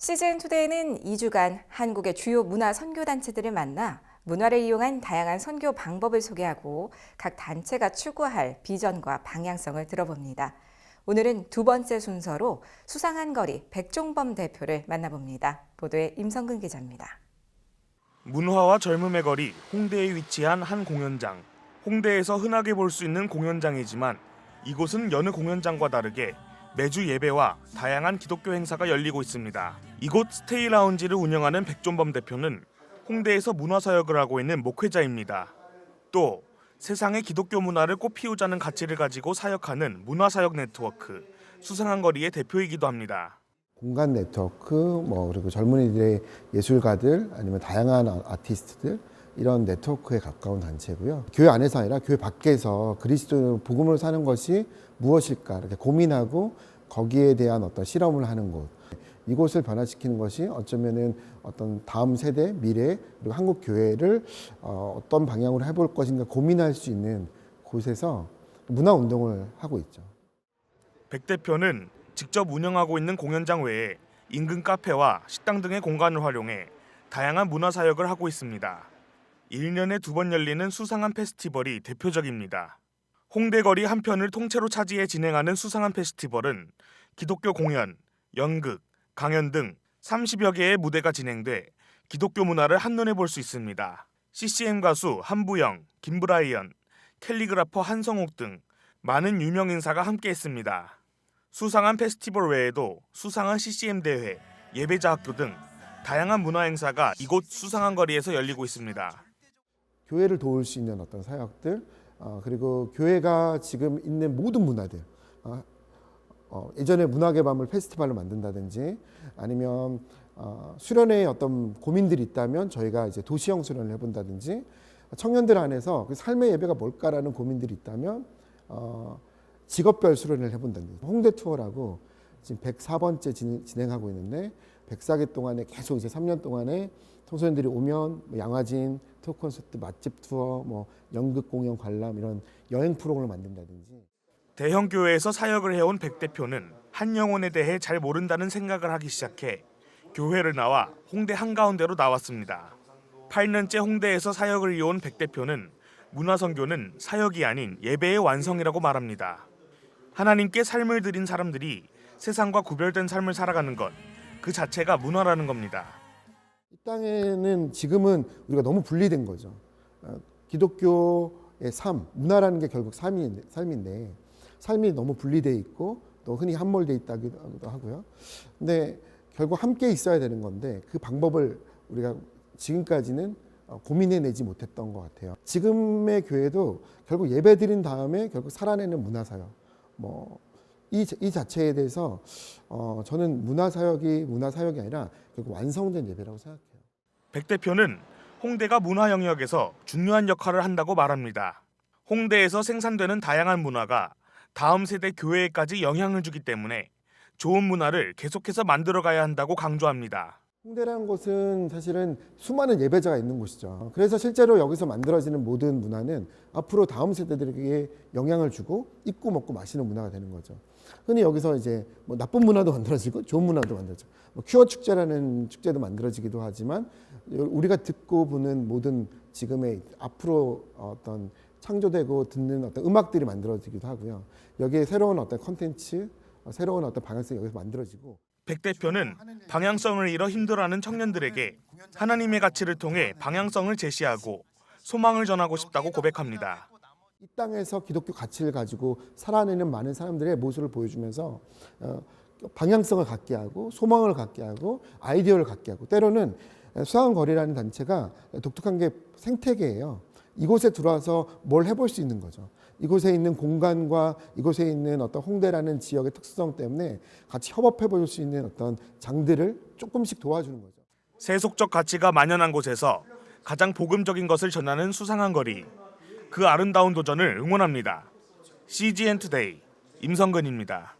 시즌 투데이는 2주간 한국의 주요 문화 선교 단체들을 만나 문화를 이용한 다양한 선교 방법을 소개하고 각 단체가 추구할 비전과 방향성을 들어봅니다. 오늘은 두 번째 순서로 수상한 거리 백종범 대표를 만나봅니다. 보도에 임성근 기자입니다. 문화와 젊음의 거리 홍대에 위치한 한 공연장. 홍대에서 흔하게 볼 수 있는 공연장이지만 이곳은 여느 공연장과 다르게 매주 예배와 다양한 기독교 행사가 열리고 있습니다. 이곳 스테이 라운지를 운영하는 백종범 대표는 홍대에서 문화사역을 하고 있는 목회자입니다. 또 세상의 기독교 문화를 꽃피우자는 가치를 가지고 사역하는 문화사역 네트워크 수상한 거리의 대표이기도 합니다. 공간 네트워크, 뭐 그리고 젊은이들의 예술가들 아니면 다양한 아- 아티스트들 이런 네트워크에 가까운 단체고요. 교회 안에서 아니라 교회 밖에서 그리스도 복음을 사는 것이 무엇일까 이렇게 고민하고 거기에 대한 어떤 실험을 하는 곳. 이곳을 변화시키는 것이 어쩌면은 어떤 다음 세대 미래 그리고 한국 교회를 어, 어떤 방향으로 해볼 것인가 고민할 수 있는 곳에서 문화 운동을 하고 있죠. 백 대표는 직접 운영하고 있는 공연장 외에 인근 카페와 식당 등의 공간을 활용해 다양한 문화 사역을 하고 있습니다. 1년에 두 번 열리는 수상한 페스티벌이 대표적입니다. 홍대거리 한편을 통째로 차지해 진행하는 수상한 페스티벌은 기독교 공연, 연극, 강연 등 30여 개의 무대가 진행돼 기독교 문화를 한눈에 볼 수 있습니다. CCM 가수 한부영, 김브라이언, 캘리그라퍼 한성옥 등 많은 유명 인사가 함께했습니다. 수상한 페스티벌 외에도 수상한 CCM 대회, 예배자 학교 등 다양한 문화 행사가 이곳 수상한 거리에서 열리고 있습니다. 교회를 도울 수 있는 어떤 사역들 어, 그리고 교회가 지금 있는 모든 문화들 어, 어, 예전에 밤을 페스티벌로 만든다든지 아니면 어, 수련회에 어떤 고민들이 있다면 저희가 이제 도시형 수련을 해본다든지 청년들 안에서 그 삶의 예배가 뭘까라는 고민들이 있다면 어, 직업별 수련을 해본다든지. 홍대 투어라고 지금 104번째 진 행하고 있는데 104개 동안에 계속 이제 3년 동안에 청소년들이 오면 뭐 양화진, 토 콘서트, 맛집 투어, 뭐 연극 공연 관람 이런 여행 프로그램을 만든다든지 대형 교회에서 사역을 해온 백 대표는 한 영혼에 대해 잘 모른다는 생각을 하기 시작해 교회를 나와 홍대 한가운데로 나왔습니다. 8년째 홍대에서 사역을 이어온 백 대표는 문화선교는 사역이 아닌 예배의 완성이라고 말합니다. 하나님께 삶을 드린 사람들이 세상과 구별된 삶을 살아가는 것, 그 자체가 문화라는 겁니다. 이 땅에는 지금은 우리가 너무 분리된 거죠. 어, 기독교의 삶, 문화라는 게 결국 삶이, 삶인데 삶이 너무 분리돼 있고 또 흔히 함몰돼 있다기도 하고요. 근데 결국 함께 있어야 되는 건데 그 방법을 우리가 지금까지는 어, 고민해내지 못했던 것 같아요. 지금의 교회도 결국 예배 드린 다음에 결국 살아내는 문화사역, 뭐 이, 이 자체에 대해서 어, 저는 문화사역이 문화사역이 아니라 결국 완성된 예배라고 생각해요. 백 대표는 홍대가 문화 영역에서 중요한 역할을 한다고 말합니다. 홍대에서 생산되는 다양한 문화가 다음 세대 교회에까지 영향을 주기 때문에 좋은 문화를 계속해서 만들어 가야 한다고 강조합니다. 홍대라는 곳은 사실은 수많은 예배자가 있는 곳이죠. 그래서 실제로 여기서 만들어지는 모든 문화는 앞으로 다음 세대들에게 영향을 주고 입고 먹고 마시는 문화가 되는 거죠. 흔히 여기서 이제 뭐 나쁜 문화도 만들어지고 좋은 문화도 만들어지고 뭐 큐어 축제라는 축제도 만들어지기도 하지만 우리가 듣고 보는 모든 지금의 앞으로 어떤 창조되고 듣는 어떤 음악들이 만들어지기도 하고요. 여기에 새로운 어떤 컨텐츠, 새로운 어떤 방향성이 여기서 만들어지고 백 대표는 방향성을 잃어 힘들어하는 청년들에게 하나님의 가치를 통해 방향성을 제시하고 소망을 전하고 싶다고 고백합니다. 이 땅에서 기독교 가치를 가지고 살아내는 많은 사람들의 모습을 보여주면서 어, 방향성을 갖게 하고 소망을 갖게 하고 아이디어를 갖게 하고 때로는 수상거리라는 단체가 독특한 게 생태계예요. 이곳에 들어와서 뭘 해볼 수 있는 거죠. 이곳에 있는 공간과 이곳에 있는 어떤 홍대라는 지역의 특수성 때문에 같이 협업해 볼 수 있는 어떤 장들을 조금씩 도와주는 거죠. 세속적 가치가 만연한 곳에서 가장 복음적인 것을 전하는 수상한 거리. 그 아름다운 도전을 응원합니다. CGN 투데이 임성근입니다.